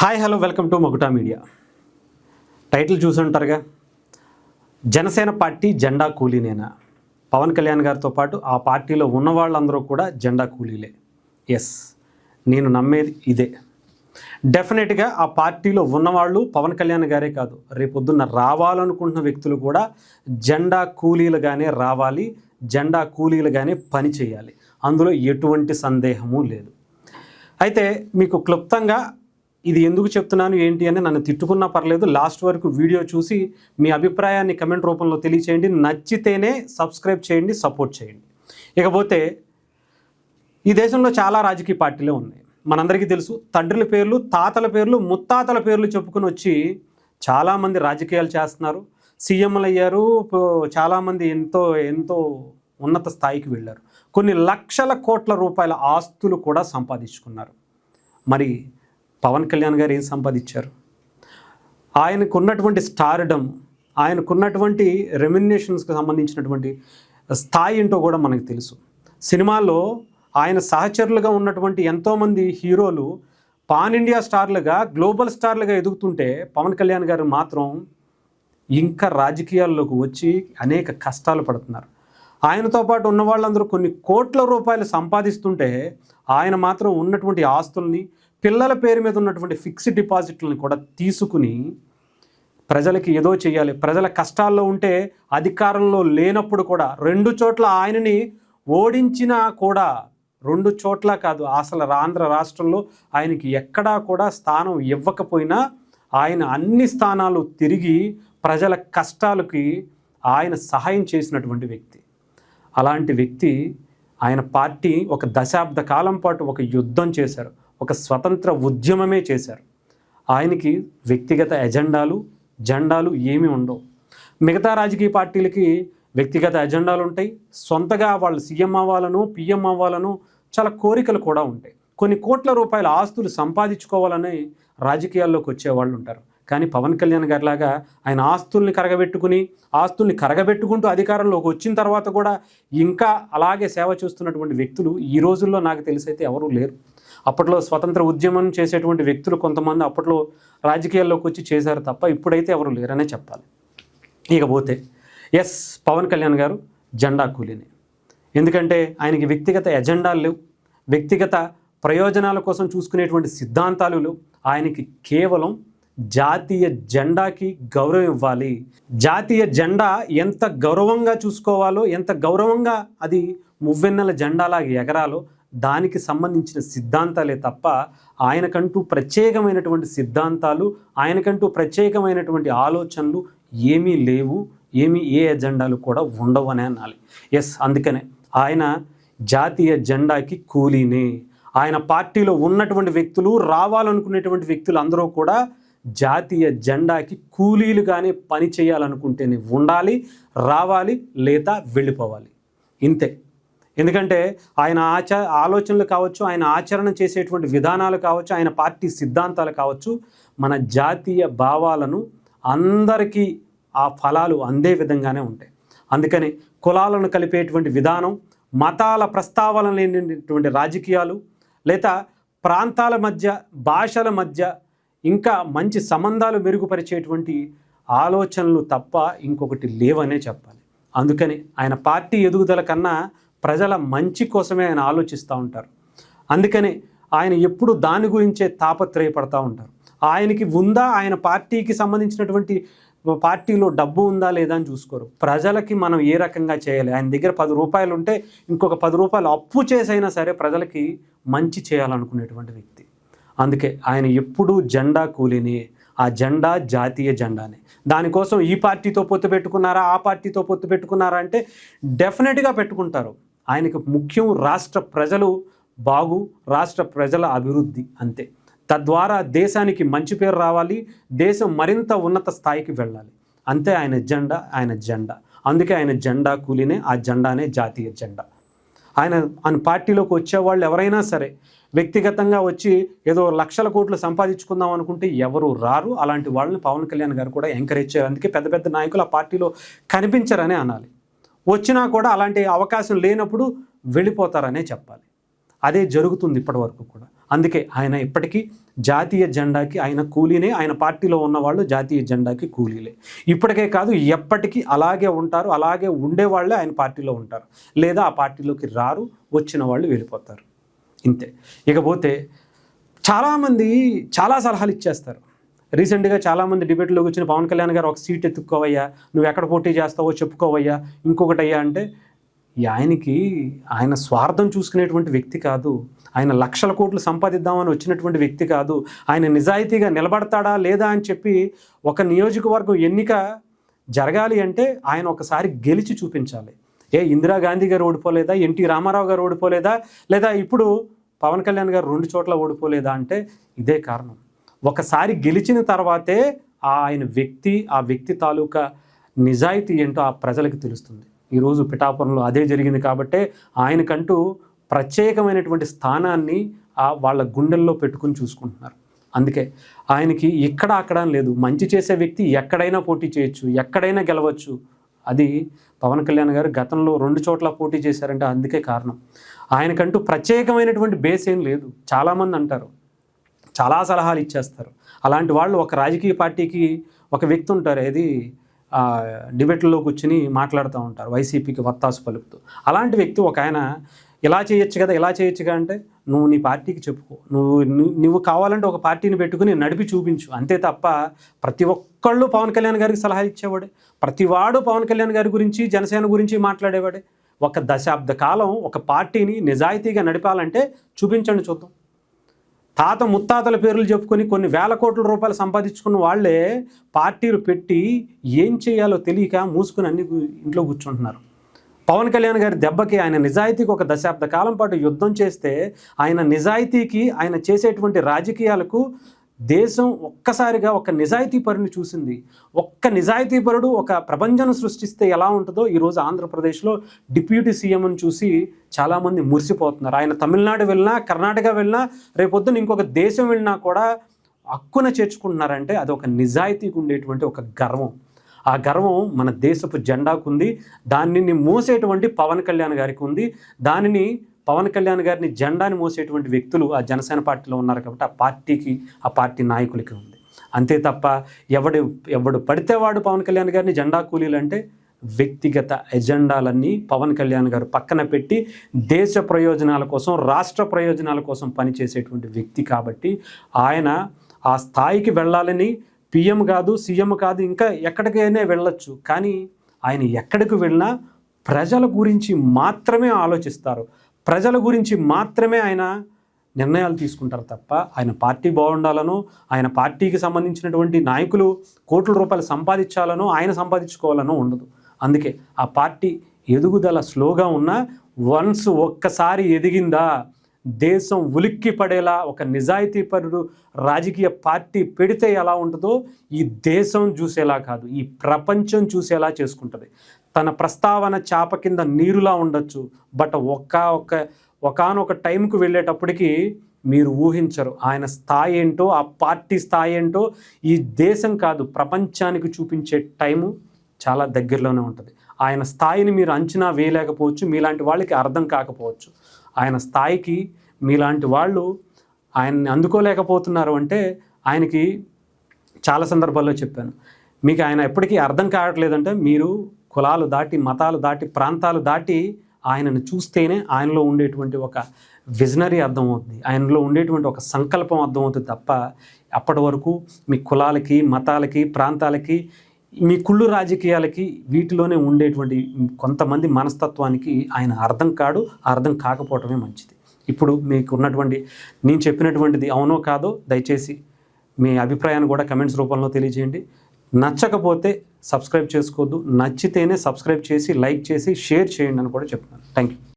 Hi hello welcome to మగుటా media title చూసుంటారుగా. Janasena party జెండా కూలీనేనా? పవన్ కళ్యాణ్ గారితో పాటు ఆ పార్టీలో ఉన్న వాళ్ళందరూ కూడా జెండా కూలీలే. ఎస్ నేను నమ్మేది ఇదే. డెఫినెట్గా ఆ పార్టీలో ఉన్నవాళ్ళు పవన్ కళ్యాణ్ గారే కాదు. రేపొద్దున్న రావాలనుకుంటున్న వ్యక్తులు కూడా జెండా కూలీలుగానే రావాలి జెండా కూలీలుగానే పని చేయాలి. అందులో ఎటువంటి సందేహము లేదు. అయితే మీకు క్లుప్తంగా ఇది ఎందుకు చెప్తున్నాను ఏంటి అని నన్ను తిట్టుకున్నా పర్లేదు. లాస్ట్ వరకు వీడియో చూసి మీ అభిప్రాయాన్ని కమెంట్ రూపంలో తెలియచేయండి. నచ్చితేనే సబ్స్క్రైబ్ చేయండి సపోర్ట్ చేయండి. ఇకపోతే ఈ దేశంలో చాలా రాజకీయ పార్టీలే ఉన్నాయి. మనందరికీ తెలుసు తండ్రుల పేర్లు తాతల పేర్లు ముత్తాతల పేర్లు చెప్పుకుని వచ్చి చాలామంది రాజకీయాలు చేస్తున్నారు. సీఎంలు అయ్యారు చాలామంది ఎంతో ఎంతో ఉన్నత స్థాయికి వెళ్ళారు. కొన్ని లక్షల కోట్ల రూపాయల ఆస్తులు కూడా సంపాదించుకున్నారు. మరి పవన్ కళ్యాణ్ గారు ఏం సంపాదించారు? ఆయనకున్నటువంటి స్టార్డమ్ ఆయనకున్నటువంటి రెమ్యునేషన్స్కి సంబంధించినటువంటి స్థాయి ఏంటో కూడా మనకు తెలుసు. సినిమాల్లో ఆయన సహచరులుగా ఉన్నటువంటి ఎంతోమంది హీరోలు పాన్ ఇండియా స్టార్లుగా గ్లోబల్ స్టార్లుగా ఎదుగుతుంటే పవన్ కళ్యాణ్ గారు మాత్రం ఇంకా రాజకీయాల్లోకి వచ్చి అనేక కష్టాలు పడుతున్నారు. ఆయనతో పాటు ఉన్న వాళ్ళందరూ కొన్ని కోట్ల రూపాయలు సంపాదిస్తుంటే ఆయన మాత్రం ఉన్నటువంటి ఆస్తుల్ని పిల్లల పేరు మీద ఉన్నటువంటి ఫిక్స్డ్ డిపాజిట్లను కూడా తీసుకుని ప్రజలకి ఏదో చేయాలి. ప్రజల కష్టాల్లో ఉంటే అధికారంలో లేనప్పుడు కూడా రెండు చోట్ల ఆయనని ఓడించినా కూడా రెండు చోట్ల కాదు అసలు ఆంధ్ర రాష్ట్రంలో ఆయనకి ఎక్కడా కూడా స్థానం ఇవ్వకపోయినా ఆయన అన్ని స్థానాలు తిరిగి ప్రజల కష్టాలకి ఆయన సహాయం చేసినటువంటి వ్యక్తి. అలాంటి వ్యక్తి ఆయన పార్టీ ఒక దశాబ్ద కాలం పాటు ఒక యుద్ధం చేశారు. ఒక స్వతంత్ర ఉద్యమమే చేశారు. ఆయనకి వ్యక్తిగత ఎజెండాలు జెండాలు ఏమీ ఉండవు. మిగతా రాజకీయ పార్టీలకి వ్యక్తిగత ఎజెండాలు ఉంటాయి. సొంతగా వాళ్ళు సీఎం అవ్వాలను పిఎం అవ్వాలను చాలా కోరికలు కూడా ఉంటాయి. కొన్ని కోట్ల రూపాయల ఆస్తులు సంపాదించుకోవాలని రాజకీయాల్లోకి వచ్చే వాళ్ళు ఉంటారు. కానీ పవన్ కళ్యాణ్ గారిలాగా ఆయన ఆస్తుల్ని కరగబెట్టుకుని ఆస్తుల్ని కరగబెట్టుకుంటూ అధికారంలోకి వచ్చిన తర్వాత కూడా ఇంకా అలాగే సేవ చూస్తున్నటువంటి వ్యక్తులు ఈ రోజుల్లో నాకు తెలిసైతే ఎవరూ లేరు. అప్పట్లో స్వతంత్ర ఉద్యమం చేసేటువంటి వ్యక్తులు కొంతమంది అప్పట్లో రాజకీయాల్లోకి వచ్చి చేశారు తప్ప ఇప్పుడైతే ఎవరు లేరనే చెప్పాలి. ఇకపోతే ఎస్ పవన్ కళ్యాణ్ గారు జెండా కూలీని. ఎందుకంటే ఆయనకి వ్యక్తిగత ఎజెండాలు లేవు. వ్యక్తిగత ప్రయోజనాల కోసం చూసుకునేటువంటి సిద్ధాంతాలు ఆయనకి కేవలం జాతీయ జెండాకి గౌరవం ఇవ్వాలి. జాతీయ జెండా ఎంత గౌరవంగా చూసుకోవాలో ఎంత గౌరవంగా అది మువ్వెన్నెల జెండాలాగా ఎగరాలో దానికి సంబంధించిన సిద్ధాంతాలే తప్ప ఆయనకంటూ ప్రత్యేకమైనటువంటి సిద్ధాంతాలు ఆయనకంటూ ప్రత్యేకమైనటువంటి ఆలోచనలు ఏమీ లేవు ఏమీ ఏ ఎజెండాలు కూడా ఉండవు అనే అనాలి. ఎస్ అందుకనే ఆయన జాతీయ జెండాకి కూలీనే. ఆయన పార్టీలో ఉన్నటువంటి వ్యక్తులు రావాలనుకునేటువంటి వ్యక్తులు అందరూ కూడా జాతీయ జెండాకి కూలీలుగానే పని చేయాలనుకుంటేనే ఉండాలి రావాలి లేదా వెళ్ళిపోవాలి. ఇంతే. ఎందుకంటే ఆయన ఆచ ఆలోచనలు కావచ్చు ఆయన ఆచరణ చేసేటువంటి విధానాలు కావచ్చు ఆయన పార్టీ సిద్ధాంతాలు కావచ్చు మన జాతీయ భావాలను అందరికీ ఆ ఫలాలు అందే విధంగానే ఉంటాయి. అందుకని కులాలను కలిపేటువంటి విధానం మతాల ప్రస్తావన లేనిటువంటి రాజకీయాలు లేదా ప్రాంతాల మధ్య భాషల మధ్య ఇంకా మంచి సంబంధాలు మెరుగుపరిచేటువంటి ఆలోచనలు తప్ప ఇంకొకటి లేవనే చెప్పాలి. అందుకని ఆయన పార్టీ ఎదుగుదల కన్నా ప్రజల మంచి కోసమే ఆయన ఆలోచిస్తూ ఉంటారు. అందుకని ఆయన ఎప్పుడు దాని గురించే తాపత్రయపడతా ఉంటారు. ఆయనకి ఉందా ఆయన పార్టీకి సంబంధించినటువంటి పార్టీలో డబ్బు ఉందా లేదా అని చూసుకోరు. ప్రజలకి మనం ఏ రకంగా చేయాలి? ఆయన దగ్గర పది రూపాయలు ఉంటే ఇంకొక పది రూపాయలు అప్పు చేసైనా సరే ప్రజలకి మంచి చేయాలనుకునేటువంటి వ్యక్తి. అందుకే ఆయన ఎప్పుడూ జెండా కూలిని ఆ జెండా జాతీయ జెండానే. దానికోసం ఈ పార్టీతో పొత్తు పెట్టుకున్నారా ఆ పార్టీతో పొత్తు పెట్టుకున్నారా అంటే డెఫినెట్గా పెట్టుకుంటారు. ఆయనకు ముఖ్యం రాష్ట్ర ప్రజలు బాగు రాష్ట్ర ప్రజల అభివృద్ధి అంతే. తద్వారా దేశానికి మంచి పేరు రావాలి దేశం మరింత ఉన్నత స్థాయికి వెళ్ళాలి. అంతే ఆయన జెండా ఆయన జెండా. అందుకే ఆయన జెండా కూలినే ఆ జెండానే జాతీయ జెండా. ఆయన ఆయన పార్టీలోకి వచ్చేవాళ్ళు ఎవరైనా సరే వ్యక్తిగతంగా వచ్చి ఏదో లక్షల కోట్లు సంపాదించుకుందాం అనుకుంటే ఎవరు రారు. అలాంటి వాళ్ళని పవన్ కళ్యాణ్ గారు కూడా ఎంకరేజ్ చేయాలి. అందుకే పెద్ద పెద్ద నాయకులు ఆ పార్టీలో కనిపించరనే అనాలి. వచ్చినా కూడా అలాంటి అవకాశం లేనప్పుడు వెళ్ళిపోతారనే చెప్పాలి. అదే జరుగుతుంది ఇప్పటి వరకు కూడా. అందుకే ఆయన ఇప్పటికీ జాతీయ జెండాకి ఆయన కూలీనే ఆయన పార్టీలో ఉన్నవాళ్ళు జాతీయ జెండాకి కూలీలే. ఇప్పటికే కాదు ఎప్పటికీ అలాగే ఉంటారు అలాగే ఉండేవాళ్ళే ఆయన పార్టీలో ఉంటారు. లేదా ఆ పార్టీలోకి రారు వచ్చిన వాళ్ళు వెళ్ళిపోతారు. ఇంతే. ఇకపోతే చాలామంది చాలా సలహాలు ఇచ్చేస్తారు. రీసెంట్గా చాలామంది డిబేట్లోకి వచ్చిన పవన్ కళ్యాణ్ గారు ఒక సీట్ ఎత్తుక్కోవయ్యా నువ్వు ఎక్కడ పోటీ చేస్తావో చెప్పుకోవయ్యా ఇంకొకటి అయ్యా అంటే ఈ ఆయనకి ఆయన స్వార్థం చూసుకునేటువంటి వ్యక్తి కాదు. ఆయన లక్షల కోట్లు సంపాదిద్దామని వచ్చినటువంటి వ్యక్తి కాదు. ఆయన నిజాయితీగా నిలబడతాడా లేదా అని చెప్పి ఒక నియోజకవర్గం ఎన్నిక జరగాలి అంటే ఆయన ఒకసారి గెలిచి చూపించాలి. ఏ ఇందిరాగాంధీ గారు ఓడిపోలేదా? ఎన్టీ రామారావు గారు ఓడిపోలేదా? లేదా ఇప్పుడు పవన్ కళ్యాణ్ గారు రెండు చోట్ల ఓడిపోలేదా అంటే ఇదే కారణం. ఒకసారి గెలిచిన తర్వాతే ఆయన వ్యక్తి ఆ వ్యక్తి తాలూకా నిజాయితీ ఏంటో ఆ ప్రజలకు తెలుస్తుంది. ఈరోజు పిఠాపురంలో అదే జరిగింది కాబట్టే ఆయనకంటూ ప్రత్యేకమైనటువంటి స్థానాన్ని ఆ వాళ్ళ గుండెల్లో పెట్టుకుని చూసుకుంటున్నారు. అందుకే ఆయనకి ఇక్కడ అక్కడ లేదు. మంచి చేసే వ్యక్తి ఎక్కడైనా పోటీ చేయొచ్చు ఎక్కడైనా గెలవచ్చు. అది పవన్ కళ్యాణ్ గారు గతంలో రెండు చోట్ల పోటీ చేశారంటే అందుకే కారణం. ఆయనకంటూ ప్రత్యేకమైనటువంటి బేస్ ఏం లేదు. చాలామంది అంటారు చాలా సలహాలు ఇచ్చేస్తారు. అలాంటి వాళ్ళు ఒక రాజకీయ పార్టీకి ఒక వ్యక్తి ఉంటారు ఏది డిబేట్లలో కూర్చుని మాట్లాడుతూ ఉంటారు. వైసీపీకి వత్తాసు పలుకుతూ. అలాంటి వ్యక్తి ఒక ఆయన ఇలా చేయొచ్చు కదా ఇలా చేయొచ్చుగా అంటే నువ్వు నీ పార్టీకి చెప్పుకో. నువ్వు నువ్వు కావాలంటే ఒక పార్టీని పెట్టుకుని నడిపి చూపించు. అంతే తప్ప ప్రతి ఒక్కళ్ళు పవన్ కళ్యాణ్ గారికి సలహా ఇచ్చేవాడే. ప్రతివాడు పవన్ కళ్యాణ్ గారి గురించి జనసేన గురించి మాట్లాడేవాడే. ఒక దశాబ్ద కాలం ఒక పార్టీని నిజాయితీగా నడిపాలంటే చూపించండి చూద్దాం. తాత ముత్తాతల పేర్లు చెప్పుకొని కొన్ని వేల కోట్ల రూపాయలు సంపాదించుకున్న వాళ్ళే పార్టీలు పెట్టి ఏం చేయాలో తెలియక మూసుకుని అన్ని ఇంట్లో కూర్చుంటున్నారు. పవన్ కళ్యాణ్ గారి దెబ్బకి ఆయన నిజాయితీకి ఒక దశాబ్ద కాలం పాటు యుద్ధం చేస్తే ఆయన నిజాయితీకి ఆయన చేసేటువంటి రాజకీయాలకు దేశం ఒక్కసారిగా ఒక నిజాయితీ పరుని చూసింది. ఒక్క నిజాయితీ పరుడు ఒక ప్రపంచం సృష్టిస్తే ఎలా ఉంటుందో ఈరోజు ఆంధ్రప్రదేశ్లో డిప్యూటీ సీఎంని చూసి చాలామంది మురిసిపోతున్నారు. ఆయన తమిళనాడు వెళ్ళినా కర్ణాటక వెళ్ళినా రేపొద్దున ఇంకొక దేశం వెళ్ళినా కూడా హక్కున చేర్చుకుంటున్నారంటే అది ఒక నిజాయితీకి ఉండేటువంటి ఒక గర్వం. ఆ గర్వం మన దేశపు జెండాకు ఉంది. దానిని మోసేటువంటి పవన్ కళ్యాణ్ గారికి ఉంది. దానిని పవన్ కళ్యాణ్ గారిని జెండాని మోసేటువంటి వ్యక్తులు ఆ జనసేన పార్టీలో ఉన్నారు కాబట్టి ఆ పార్టీకి ఆ పార్టీ నాయకులకి ఉంది. అంతే తప్ప ఎవడు ఎవడు పడితే వాడు పవన్ కళ్యాణ్ గారిని జెండా కూలీలు అంటే వ్యక్తిగత ఎజెండాలన్నీ పవన్ కళ్యాణ్ గారు పక్కన పెట్టి దేశ ప్రయోజనాల కోసం రాష్ట్ర ప్రయోజనాల కోసం పనిచేసేటువంటి వ్యక్తి కాబట్టి ఆయన ఆ స్థాయికి వెళ్ళాలని పిఎం కాదు సీఎం కాదు ఇంకా ఎక్కడికైనా వెళ్ళొచ్చు. కానీ ఆయన ఎక్కడికి వెళ్ళినా ప్రజల గురించి మాత్రమే ఆలోచిస్తారు. ప్రజల గురించి మాత్రమే ఆయన నిర్ణయాలు తీసుకుంటారు తప్ప ఆయన పార్టీ బాగుండాలనో ఆయన పార్టీకి సంబంధించినటువంటి నాయకులు కోట్ల రూపాయలు సంపాదించాలనో ఆయన సంపాదించుకోవాలనో ఉండదు. అందుకే ఆ పార్టీ ఎదుగుదల స్లోగా ఉన్నా వన్స్ ఒక్కసారి ఎదిగిందా దేశం ఉలిక్కి పడేలా ఒక నిజాయితీపరుడు రాజకీయ పార్టీ పెడితే ఎలా ఉంటుందో ఈ దేశం చూసేలా కాదు ఈ ప్రపంచం చూసేలా చేసుకుంటుంది. తన ప్రస్తావన చేప కింద నీరులా ఉండొచ్చు. బట్ ఒక్క ఒక్క ఒకనొక టైంకు వెళ్ళేటప్పటికి మీరు ఊహించరు. ఆయన స్థాయి ఏంటో ఆ పార్టీ స్థాయి ఏంటో ఈ దేశం కాదు ప్రపంచానికి చూపించే టైము చాలా దగ్గరలోనే ఉంటుంది. ఆయన స్థాయిని మీరు అంచనా వేయలేకపోవచ్చు. మీలాంటి వాళ్ళకి అర్థం కాకపోవచ్చు. ఆయన స్థాయికి మీలాంటి వాళ్ళు ఆయన్ని అందుకోలేకపోతున్నారు అంటే ఆయనకి చాలా సందర్భాల్లో చెప్పాను. మీకు ఆయన ఎప్పటికీ అర్థం కావట్లేదంటే మీరు కులాలు దాటి మతాలు దాటి ప్రాంతాలు దాటి ఆయనను చూస్తేనే ఆయనలో ఉండేటువంటి ఒక విజనరీ అర్థమవుతుంది. ఆయనలో ఉండేటువంటి ఒక సంకల్పం అర్థమవుతుంది తప్ప అప్పటి వరకు మీ కులాలకి మతాలకి ప్రాంతాలకి మీ కుళ్ళు రాజకీయాలకి వీటిలోనే ఉండేటువంటి కొంతమంది మనస్తత్వానికి ఆయన అర్థం కాడు అర్థం కాకపోవటమే మంచిది. ఇప్పుడు మీకు ఉన్నటువంటి నేను చెప్పినటువంటిది అవునో కాదో దయచేసి మీ అభిప్రాయాన్ని కూడా కమెంట్స్ రూపంలో తెలియజేయండి. నచ్చకపోతే సబ్స్క్రైబ్ చేసుకోవద్దు. నచ్చితేనే సబ్స్క్రైబ్ చేసి లైక్ చేసి షేర్ చేయండి అని కూడా చెప్తున్నాను. Thank you